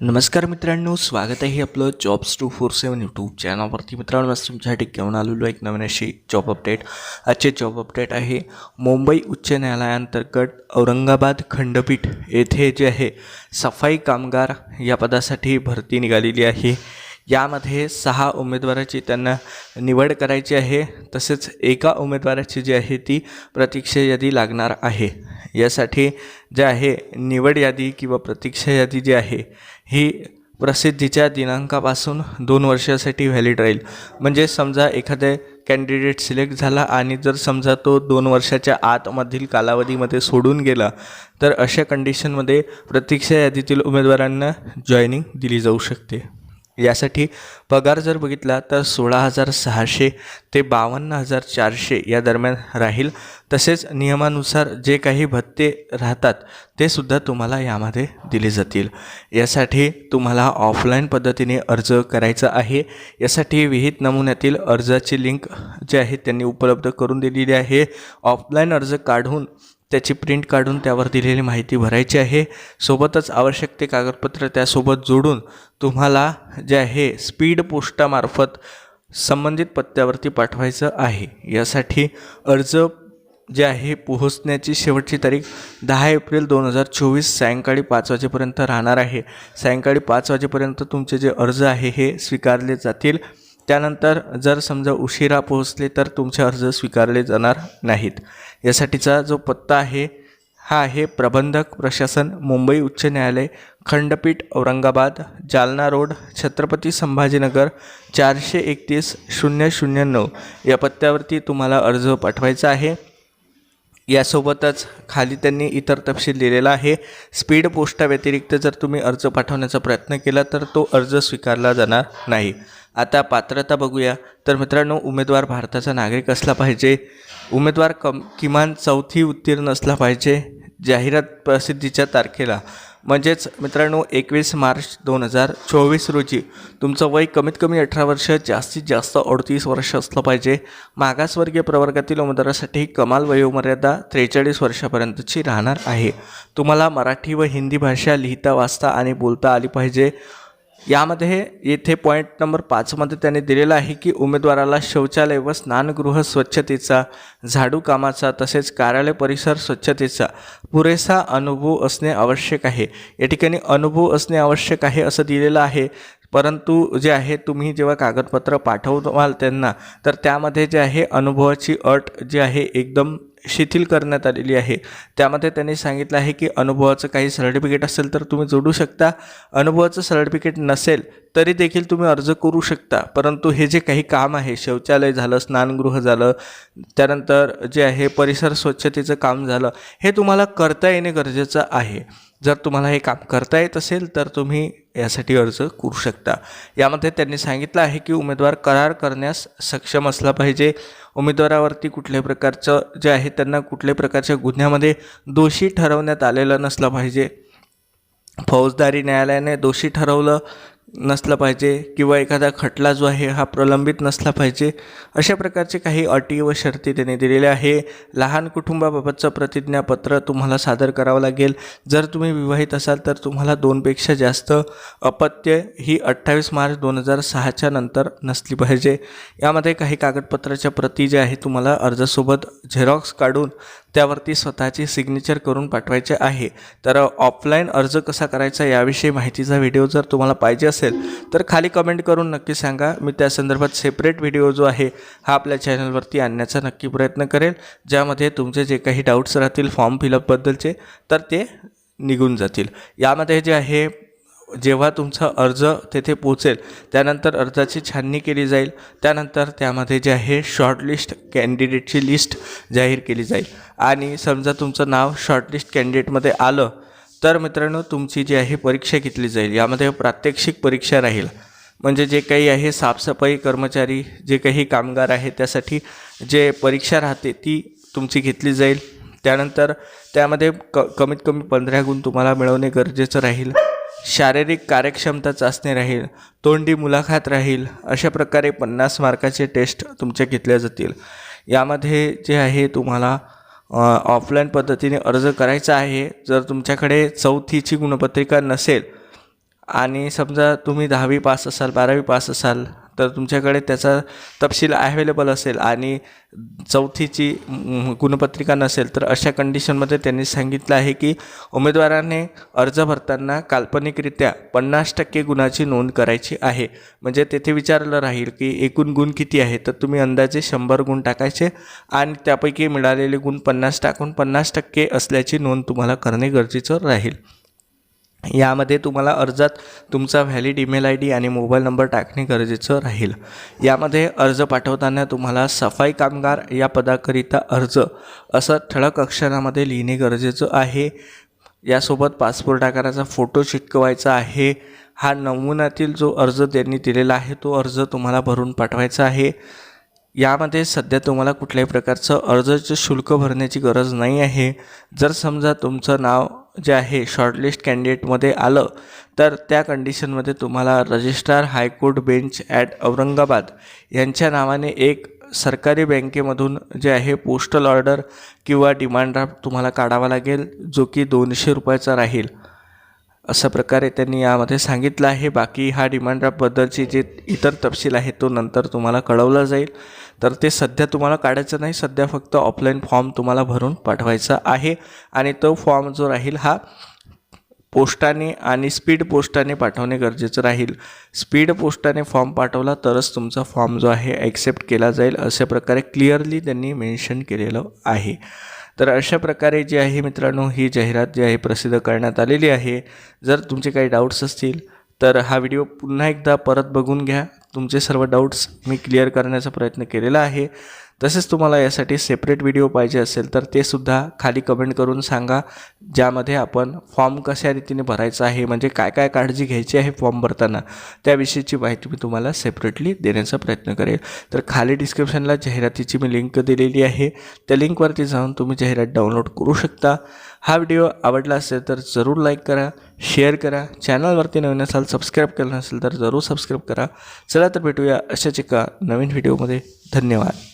नमस्कार मित्रांनो स्वागत आहे आपलं jobs two four seven YouTube चॅनलवरती मित्रांनो आज तुमच्यासाठी घेऊन आलेलो एक नवीन अशी जॉब अपडेट आजचे जॉब अपडेट आहे मुंबई उच्च न्यायालयाअंतर्गत औरंगाबाद खंडपीठ येथे जे आहे सफाई कामगार या पदासाठी भरती निघालेली आहे. यामध्ये सहा उमेदवाराची त्यांना निवड करायची आहे. तसेच एका उमेदवाराची जी आहे ती प्रतीक्षा यादी लागणार आहे. यासाठी जे आहे निवड यादी किंवा प्रतीक्षा यादी जी आहे ही प्रसिद्धीच्या दिनांकापासून दोन वर्षासाठी व्हॅलिड राहील. म्हणजे समजा एखादे कॅन्डिडेट सिलेक्ट झाला आणि जर समजा तो दोन वर्षाच्या आतमधील कालावधीमध्ये सोडून गेला तर अशा कंडिशनमध्ये प्रतीक्षा यादीतील उमेदवारांना जॉईनिंग दिली जाऊ शकते. यासाठी पगार जर बघितला तर सोळा हजार सहाशे ते बावन्न हजार चारशे या दरम्यान राहील. तसेच नियमानुसार जे काही भत्ते राहतात ते सुद्धा तुम्हाला यामध्ये दिले जातील. यासाठी तुम्हाला ऑफलाईन पद्धतीने अर्ज करायचा आहे. यासाठी विहित नमुन्यातील अर्जाची लिंक जी आहे त्यांनी उपलब्ध करून दिलेली आहे. ऑफलाईन अर्ज काढून त्याची प्रिंट काढून त्यावर दिलेली माहिती भरायची आहे. सोबतच आवश्यक ते कागदपत्र त्यासोबत जोडून तुम्हाला जे आहे स्पीड पोस्टामार्फत संबंधित पत्त्यावरती पाठवायचं आहे. यासाठी अर्ज जे आहे पोहोचण्याची शेवटची तारीख दहा एप्रिल दोन हजार चोवीस सायंकाळी पाच वाजेपर्यंत राहणार आहे. सायंकाळी पाच वाजेपर्यंत तुमचे जे अर्ज आहे हे स्वीकारले जातील. त्यानंतर जर समजा उशिरा पोहोचले तर तुमचे अर्ज स्वीकारले जाणार नाहीत. यासाठीचा जो पत्ता आहे हा आहे प्रबंधक प्रशासन मुंबई उच्च न्यायालय खंडपीठ औरंगाबाद जालना रोड छत्रपती संभाजीनगर चारशे एकतीस शून्य शून्य नऊ. या पत्त्यावरती तुम्हाला अर्ज पाठवायचा आहे. यासोबतच खाली त्यांनी इतर तपशील दिलेला आहे. स्पीड पोस्टाव्यतिरिक्त जर तुम्ही अर्ज पाठवण्याचा प्रयत्न केला तर तो अर्ज स्वीकारला जाणार नाही. आता पात्रता बघूया. तर मित्रांनो उमेदवार भारताचा नागरिक असला पाहिजे. उमेदवार कम किमान चौथी उत्तीर्ण असला पाहिजे जाहिरात प्रसिद्धीच्या तारखेला. म्हणजेच मित्रांनो एकवीस मार्च दोन हजार चोवीस रोजी तुमचं वय कमीत कमी अठरा वर्ष जास्तीत जास्त अडतीस वर्ष असलं पाहिजे. मागासवर्गीय प्रवर्गातील उमेदवारासाठी कमाल वयोमर्यादा त्रेचाळीस वर्षापर्यंतची राहणार आहे. तुम्हाला मराठी व हिंदी भाषा लिहिता वाचता आणि बोलता आली पाहिजे. यामध्ये येथे पॉईंट नंबर पाचमध्ये त्यांनी दिलेला आहे की उमेदवाराला शौचालय व स्नानगृह स्वच्छतेचा झाडू कामाचा तसेच कार्यालय परिसर स्वच्छतेचा पुरेसा अनुभव असणे आवश्यक आहे. या ठिकाणी अनुभव असणे आवश्यक आहे असं दिलेलं आहे. परंतु जे आहे तुम्ही जेव्हा कागदपत्र पाठववाल त्यांना तर त्यामध्ये जे आहे अनुभवाची अट जी आहे एकदम शिथिल करण्यात आलेली आहे. त्यामध्ये त्यांनी सांगितलं आहे की अनुभवाचं काही सर्टिफिकेट असेल तर तुम्ही जोडू शकता. अनुभवाचं सर्टिफिकेट नसेल तरी देखील तुम्ही अर्ज करू शकता. परंतु हे जे काही काम आहे शौचालय झालं स्नानगृह झालं त्यानंतर जे आहे परिसर स्वच्छतेचं काम झालं हे तुम्हाला करता येणे गरजेचं आहे. जर तुम्हाला हे काम करता येत असेल तर तुम्ही यासाठी अर्ज करू शकता. यामध्ये त्यांनी सांगितलं आहे की उमेदवार करार करण्यास सक्षम असला पाहिजे. उमेदवारावरती कुठल्याही प्रकारचं जे आहे त्यांना कुठल्याही प्रकारच्या गुन्ह्यामध्ये दोषी ठरवण्यात आलेलं नसलं पाहिजे. फौजदारी न्यायालयाने दोषी ठरवलं नसलं पाहिजे किंवा एखादा खटला जो आहे हा प्रलंबित नसला पाहिजे अशा प्रकारचे काही अटी व शर्ती त्यांनी दिलेल्या आहे. लहान कुटुंबाबाबतचं प्रतिज्ञापत्र तुम्हाला सादर करावं लागेल. जर तुम्ही विवाहित असाल तर तुम्हाला दोनपेक्षा जास्त अपत्य ही अठ्ठावीस मार्च दोन हजार सहाच्या नंतर नसली पाहिजे. यामध्ये काही कागदपत्राच्या प्रती ज्या आहे तुम्हाला अर्जासोबत झेरॉक्स काढून त्यावरती स्वतःची सिग्नेचर करून पाठवायचे आहे. तर ऑफलाईन अर्ज कसा करायचा याविषयी माहितीचा व्हिडिओ जर तुम्हाला पाहिजे असेल तर खाली कमेंट करून नक्की सांगा. मी त्या संदर्भात सेपरेट व्हिडिओ जो आहे हा आपल्या चॅनलवरती आणण्याचा नक्की प्रयत्न करेल ज्यामध्ये तुमचे जे काही डाऊट्स राहतील फॉर्म फिलअपबद्दलचे तर ते निघून जातील. यामध्ये जे आहे जेव्हा तुमचा अर्ज तेथे पोचेल त्यानंतर अर्जाची छाननी केली जाईल. त्यानंतर त्यामध्ये जे आहे शॉर्टलिस्ट कॅन्डिडेटची लिस्ट जाहीर केली जाईल. आणि समजा तुमचं नाव शॉर्टलिस्ट कॅन्डिडेटमध्ये आलं तर मित्रांनो तुमची जी आहे परीक्षा घेतली जाईल. यामध्ये प्रात्यक्षिक परीक्षा राहील. म्हणजे जे काही आहे साफसफाई कर्मचारी जे काही कामगार आहे त्यासाठी जे परीक्षा राहते ती तुमची घेतली जाईल. त्यानंतर त्यामध्ये क कमीत कमी पंधरा गुण तुम्हाला मिळवणे गरजेचं राहील. शारीरिक कार्यक्षमता चाचणी राहील तोंडी मुलाखत राहील अशा प्रकारे पन्नास मार्काचे टेस्ट तुमच्या घेतल्या जातील. यामध्ये जे आहे तुम्हाला ऑफलाईन पद्धतीने अर्ज करायचा आहे. जर तुमच्याकडे चौथीची गुणपत्रिका नसेल आणि समजा तुम्ही दहावी पास असाल बारावी पास असाल तर तुमच्याकडे त्याचा तपशील अवेलेबल असेल आणि चौथीची गुणपत्रिका नसेल तर अशा कंडिशनमध्ये त्यांनी सांगितलं आहे की उमेदवाराने अर्ज भरताना काल्पनिकरित्या पन्नास टक्के गुणाची नोंद करायची आहे. म्हणजे तेथे विचारलं राहील की एकूण गुण किती आहे? तर तुम्ही अंदाजे शंभर गुण टाकायचे आणि त्यापैकी मिळालेले गुण पन्नास टाकून पन्नास टक्के असल्याची नोंद तुम्हाला करणे गरजेचं राहील. यामध्ये तुम्हाला अर्जात तुमचा व्हॅलिड ईमेल आय डी आणि मोबाईल नंबर टाकणे गरजेचं राहील. यामध्ये अर्ज पाठवताना तुम्हाला सफाई कामगार या पदाकरिता अर्ज असं ठळक अक्षरामध्ये लिहिणे गरजेचं आहे. यासोबत पासपोर्ट आकाराचा फोटो चिटकवायचा आहे. हा नमुन्यातील जो अर्ज त्यांनी दिलेला आहे तो अर्ज तुम्हाला भरून पाठवायचा आहे. यामध्ये सध्या तुम्हाला कुठल्याही प्रकारचं अर्जाचं शुल्क भरण्याची गरज नाही आहे. जर समजा तुमचं नाव जे आहे शॉर्टलिस्ट कॅन्डिडेटमध्ये आलं तर त्या कंडिशनमध्ये तुम्हाला registrar high court bench at Aurangabad यांच्या नावाने एक सरकारी बँकेमधून जे आहे पोस्टल ऑर्डर किंवा डिमांड ड्राफ्ट तुम्हाला काढावा लागेल जो की दोनशे रुपयाचा राहील. अशा प्रकारे त्यांनी यामध्ये सांगितलं आहे. बाकी हा डिमांड ड्राफ्टबद्दलची जे इतर तपशील आहे तो नंतर तुम्हाला कळवला जाईल. तर ते सध्या तुम्हाला काढायचं नाही सध्या फक्त ऑफलाईन फॉर्म तुम्हाला भरून पाठवायचा आहे. आणि तो फॉर्म जो राहील हा पोस्टाने आणि स्पीड पोस्टाने पाठवणे गरजेचं राहील. स्पीड पोस्टाने फॉर्म पाठवला तरच तुमचा फॉर्म जो आहे ॲक्सेप्ट केला जाईल अशा प्रकारे क्लिअरली त्यांनी मेन्शन केलेलं आहे. तर अशा प्रकारे जी आहे मित्रांनो ही जाहिरात जी आहे प्रसिद्ध करण्यात आलेली आहे. जर तुमचे काही डाऊट्स असतील तर हा व्हिडिओ पुन्हा एकदा परत बघून घ्या. तुमचे सर्व डाऊट्स मी क्लिअर करण्याचा प्रयत्न केलेला आहे. तसेच तुम्हाला यासाठी सेपरेट व्हिडिओ पाहिजे असेल तर ते सुद्धा खाली कमेंट करून सांगा ज्यामध्ये आपण फॉर्म कशा रीतीने भरायचा आहे म्हणजे काय काय काळजी घ्यायची आहे फॉर्म भरताना त्याविषयीची माहिती मी तुम्हाला सेपरेटली देण्याचा प्रयत्न करेल. तर खाली डिस्क्रिप्शनला जाहिरातीची मी लिंक दिलेली आहे. त्या लिंकवरती जाऊन तुम्ही जाहिरात डाउनलोड करू शकता. हा व्हिडिओ आवडला असेल तर जरूर लाईक करा शेअर करा. चॅनलवरती नवीन असाल सबस्क्राईब केलं नसेल तर जरूर सबस्क्राईब करा. चला तर भेटूया अशाच एका नवीन व्हिडिओमध्ये धन्यवाद.